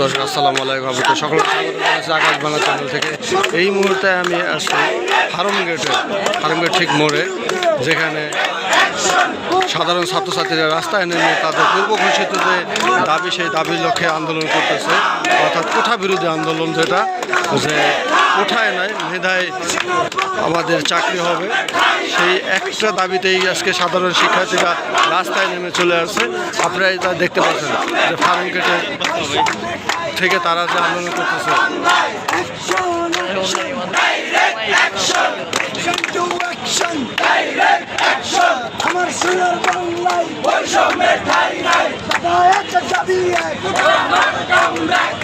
দর্শক আসসালামু আলাইকুম আপনাদের সকলকে আকাশ বাংলা চ্যানেল থেকে। এই মুহূর্তে আমি আসছি ফার্ম গেটে ফার্ম গেট ঠিক মোড়ে, যেখানে সাধারণ ছাত্রছাত্রীরা রাস্তায় নেমে তাদের পূর্ব ঘোষিত যে দাবি, সেই দাবির লক্ষ্যে আন্দোলন করতেছে, অর্থাৎ কোঠা বিরোধী আন্দোলন যেটা, যে কোঠায় নাই মেধায় আমাদের চাকরি হবে সেই একটা দাবিতেই আজকে সাধারণ শিক্ষার্থীরা রাস্তায় নেমে চলে আসছে আপনারা এটা দেখতে পাচ্ছেন যে ফার্ম গেটে থেকে তারা যে আন্দোলন করতেছে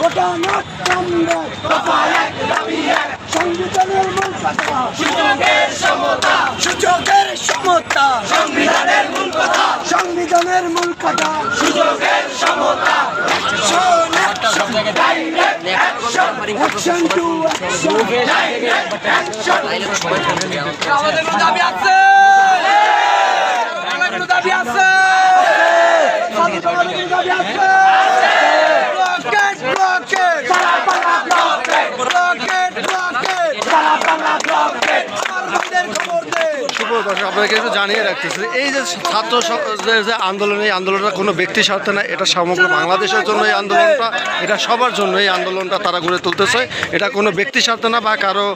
গোটা গোটা সংবিধানের মূল কথা সুযোগের সমতা আমাদের দাবি আছে দাবি আছে আপনাদেরকে একটু জানিয়ে রাখতেছি, এই যে ছাত্র যে আন্দোলন, এই আন্দোলনটা কোনো ব্যক্তি স্বার্থে না, এটা সমগ্র বাংলাদেশের জন্য এই আন্দোলনটা, এটা সবার জন্য এই আন্দোলনটা তারা গড়ে তুলতেছে। এটা কোনো ব্যক্তি স্বার্থে না বা কারও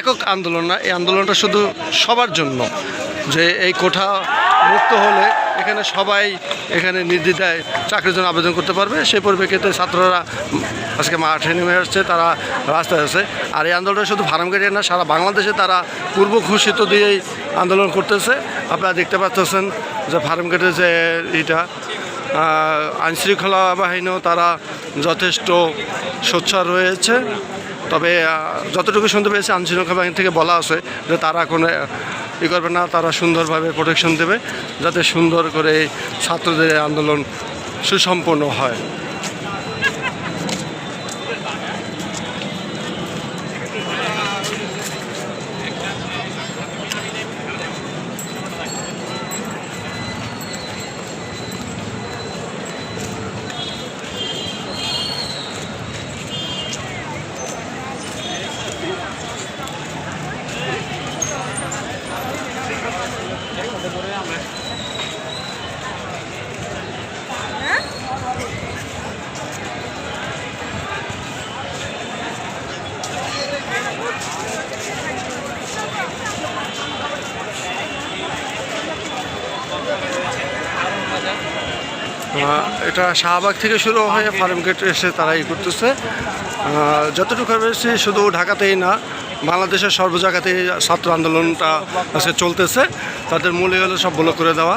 একক আন্দোলন না, এই আন্দোলনটা শুধু সবার জন্য যে এই কোঠা মুক্ত হলে এখানে সবাই এখানে নির্দ্বিধায় চাকরির জন্য আবেদন করতে পারবে। সেই পরিপ্রেক্ষিতে ছাত্ররা আজকে মাঠে নেমে আসছে, তারা রাস্তায় আছে। আর এই আন্দোলনটা শুধু ফার্মগেটে না, সারা বাংলাদেশে তারা পূর্ব ঘোষিত দিয়েই আন্দোলন করতেছে। আপনারা দেখতে পাচ্ছেন যে ফার্মগেটে যে এটা আইনশৃঙ্খলা বাহিনীও তারা যথেষ্ট সোচ্চার রয়েছে। তবে যতটুকু শুনতে পেয়েছি, আইনশৃঙ্খলা বাহিনী থেকে বলা আছে যে তারা কোনো ই করবে না তারা সুন্দরভাবে প্রোটেকশন দেবে যাতে সুন্দর করে ছাত্রদের আন্দোলন সুসম্পন্ন হয়। এটা শাহবাগ থেকে শুরু হয়ে ফার্ম গেট এসে তারা ই করতেছে। যতটুকু রয়েছে শুধু ঢাকাতেই না, বাংলাদেশের সর্ব জায়গাতেই ছাত্র আন্দোলনটা আছে চলতেছে। তাদের মূলে হলো সব ব্লক করে দেওয়া।